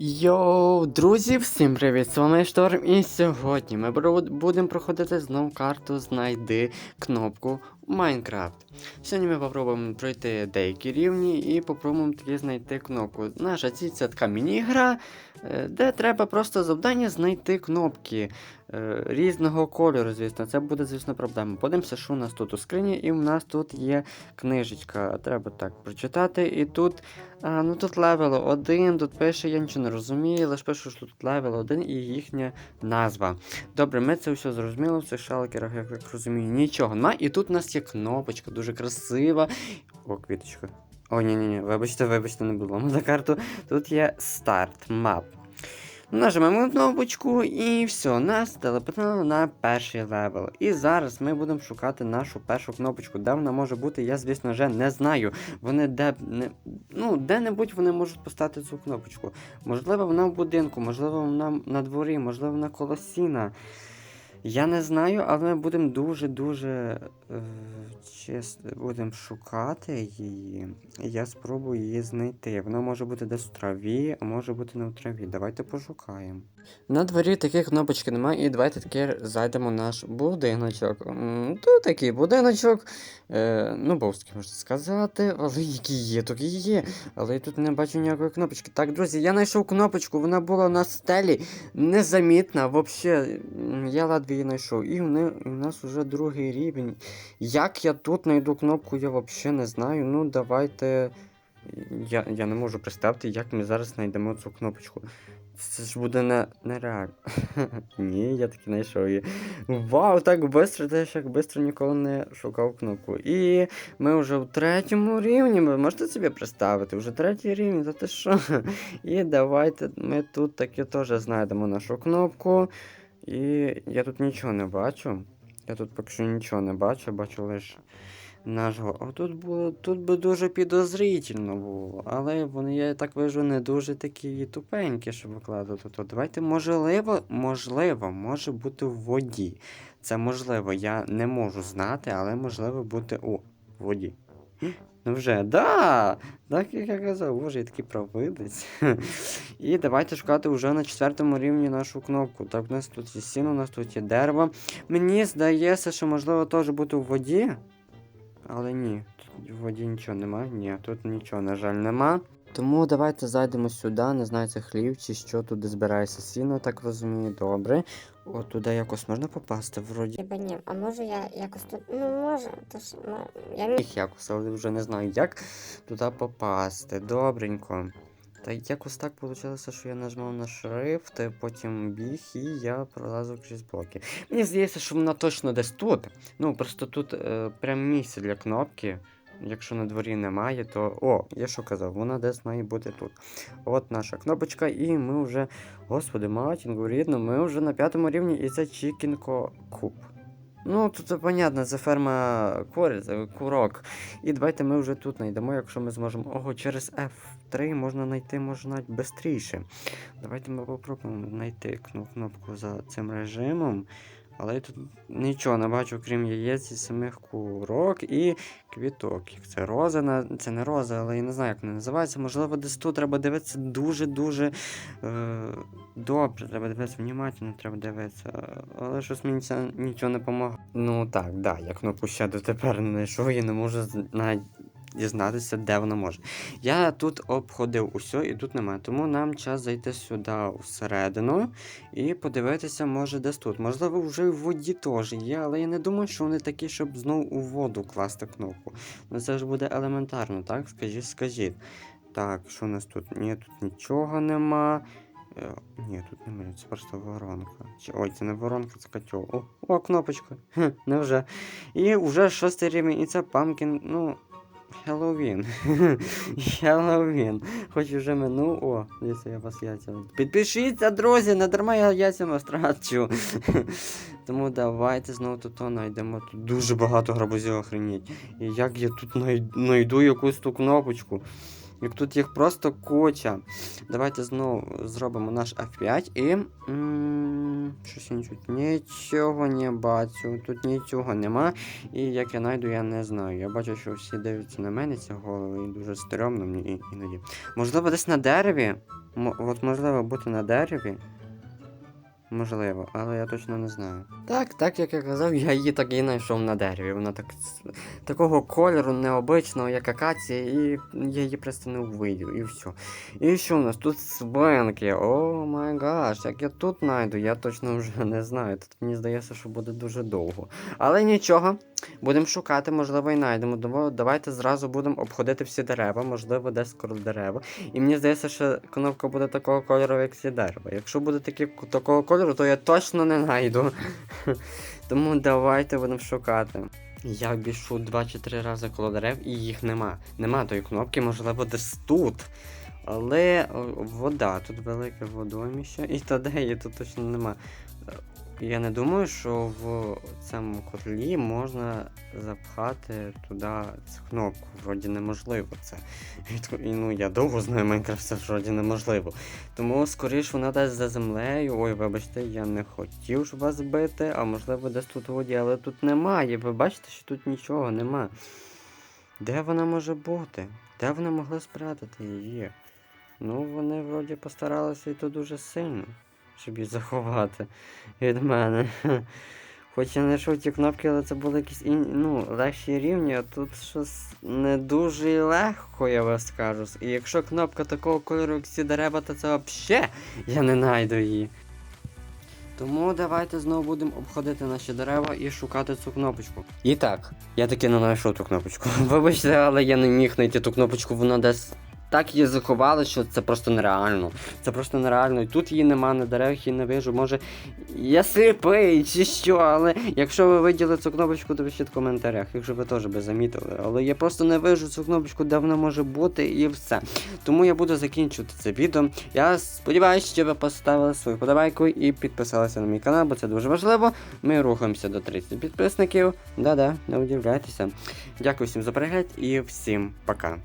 Йоу, друзі, всім привіт! З вами Шторм, і сьогодні ми будемо проходити знову карту Знайди кнопку Майнкрафт. Сьогодні ми попробуємо пройти деякі рівні і попробуємо таки знайти кнопку. Наша ціль це така міні-гра, е, де треба просто завдання знайти кнопки е, різного кольору, звісно. Це буде, звісно, проблема. Подивимося, що у нас тут у скрині, і у нас тут є книжечка. Треба так прочитати. І тут а, ну тут левел 1, тут пише, я нічого не розумію, лише пишу, що тут левел 1 і їхня назва. Добре, ми це все зрозуміли, в цих шалкерах, як, розумію, нічого. нема. І тут у нас є кнопочка, дуже красива. О, квіточка. О, ні, ні, ні, вибачте, вибачте, не було на карту. Тут є старт, мап. Нажимаємо кнопочку і все, нас телепортнуло на перший левел. І зараз ми будемо шукати нашу першу кнопочку. Де вона може бути, я, звісно, вже не знаю. Вони де не, ну, де-небудь вони можуть поставити цю кнопочку. Можливо, вона в будинку, можливо, вона на дворі, можливо, вона коло сіна. Я не знаю, але ми будемо дуже-дуже е, чесно будемо шукати її. Я спробую її знайти. Вона може бути десь в траві, а може бути не в траві. Давайте пошукаємо. На дворі таких кнопочки немає, і давайте таки зайдемо в наш будиночок. Тут такий будиночок. Е, ну, бовський можна сказати, але які є, такі є. Але я тут не бачу ніякої кнопочки. Так, друзі, я знайшов кнопочку, вона була на стелі, незамітна, взагалі. Я ледве її знайшов. І в не- в нас вже другий рівень. Як я тут знайду кнопку, я взагалі не знаю. Ну, давайте. Я, я не можу представити, як ми зараз знайдемо цю кнопочку. Це ж буде не, нереально. Ні, я таки знайшов її. Вау, так швидко, те, як швидко ніколи не шукав кнопку. І ми вже в третьому рівні. Ви можете собі представити? Вже третій рівень, та ти що? І давайте ми тут таки теж знайдемо нашу кнопку. І я тут нічого не бачу. Я тут поки що нічого не бачу, бачу лише нашого. А тут було тут би дуже підозрительно було. Але вони, я так вижу, не дуже такі тупенькі, щоб викладати тут. Давайте, можливо, можливо, може бути в воді. Це можливо, я не можу знати, але можливо бути у воді. Ну вже, да! Так як я казав, боже, я такий провидець. І давайте шукати вже на четвертому рівні нашу кнопку. Так, у нас тут є сіно, у нас тут є дерево. Мені здається, що можливо теж бути в воді. Але ні, тут в воді нічого нема. Ні, тут нічого, на жаль, нема. Тому давайте зайдемо сюди, не знаю, це хлів чи що тут збирається сіно, так розумію, добре. От туди якось можна попасти, вроді. Хіба ні, а може я якось тут. Ну може, то ж мо- я. Їх якось, але вже не знаю, як туди попасти. Добренько. Та якось так вийшло, що я нажмав на шрифт, потім біг і я пролазив крізь блоки. Мені здається, що вона точно десь тут. Ну, просто тут е, прям місце для кнопки. Якщо на дворі немає, то. О, я що казав, вона десь має бути тут. От наша кнопочка, і ми вже. Господи, матінку, рідно, ми вже на п'ятому рівні і це Чікінко Куб. Ну, тут понятно, це ферма курі, це курок. І давайте ми вже тут знайдемо, якщо ми зможемо. Ого, через F3 можна знайти може навіть швидше. Давайте ми попробуємо знайти кнопку за цим режимом. Але я тут нічого не бачу, крім яєць і самих курок і квіток. Як це роза, на- це не роза, але я не знаю, як вони називаються. Можливо, десь тут треба дивитися дуже-дуже е, добре. Треба дивитися внимательно, треба дивитися. Але щось мені це нічого не допомагає. Ну так, да, я кнопку ще дотепер не знайшов, я не можу навіть дізнатися, де вона може. Я тут обходив усе і тут немає. Тому нам час зайти сюди всередину і подивитися, може, десь тут. Можливо, вже в воді теж є, але я не думаю, що вони такі, щоб знову у воду класти кнопку. Ну це ж буде елементарно, так? Скажіть, скажіть. Так, що у нас тут? Ні, тут нічого нема. Е, Ні, тут немає, це просто воронка. Ой, це не воронка, це котел. О, о, кнопочка. Хе, невже. І вже шостий рівень, і це памкін, ну. Хеллоуін. Хеллоуін. Хоч вже минув. О, дивіться, я вас яйця. Підпишіться, друзі, не дарма я яйцями страчу. Тому давайте знову тут знайдемо. Тут дуже багато грабузів охреніть. І як я тут най- якусь ту кнопочку. Як тут їх просто куча. Давайте знову зробимо наш F5 і. Щось нічого, нічого не бачу, тут нічого нема. І як я знайду, я не знаю. Я бачу, що всі дивляться на мене ці голови, і дуже стрьомно мені іноді. Можливо, десь на дереві? М- от можливо бути на дереві. Можливо, але я точно не знаю. Так, так як я казав, я її так і знайшов на дереві. Вона так такого кольору необичного, як акація, і я її просто не увидів, і все. І що у нас тут свинки? О май гаш, як я тут знайду, я точно вже не знаю. Тут мені здається, що буде дуже довго. Але нічого, будемо шукати, можливо, і знайдемо. Давайте зразу будемо обходити всі дерева, можливо, десь скоро дерева. І мені здається, що кнопка буде такого кольору, як всі дерева. Якщо буде такі, такого кольору, то я точно не знайду. Тому давайте будемо шукати. Я бішу два чи три рази коло дерев і їх нема. Нема тої кнопки, можливо, десь тут. Але вода, тут велике водоміще, і та де її тут точно нема. Я не думаю, що в цьому котлі можна запхати туди цю кнопку. Вроді неможливо це. Ну, я довго знаю Майнкрафт, це вроді неможливо. Тому скоріш вона десь за землею. Ой, вибачте, я не хотів ж вас бити, а можливо десь тут воді, але тут немає. Ви бачите, що тут нічого нема. Де вона може бути? Де вони могли спрятати її? Ну, вони вроді постаралися і то дуже сильно, щоб її заховати від мене. Хоч я знайшов ті кнопки, але це були якісь ін... ну, легші рівні, а тут щось не дуже легко, я вам скажу. І якщо кнопка такого кольору, як ці дерева, то це взагалі я не знайду її. Тому давайте знову будемо обходити наші дерева і шукати цю кнопочку. І так, я таки не знайшов ту кнопочку. Вибачте, але я не міг знайти ту кнопочку, вона десь так її заховали, що це просто нереально. Це просто нереально. І тут її нема, на деревах її не вижу. Може, я сліпий чи що, але якщо ви виділи цю кнопочку, то пишіть в коментарях, якщо ви теж би замітили. Але я просто не вижу цю кнопочку, де вона може бути, і все. Тому я буду закінчувати це відео. Я сподіваюся, що ви поставили свою подобайку і підписалися на мій канал, бо це дуже важливо. Ми рухаємося до 30 підписників. Да-да, не удивляйтеся. Дякую всім за перегляд і всім пока.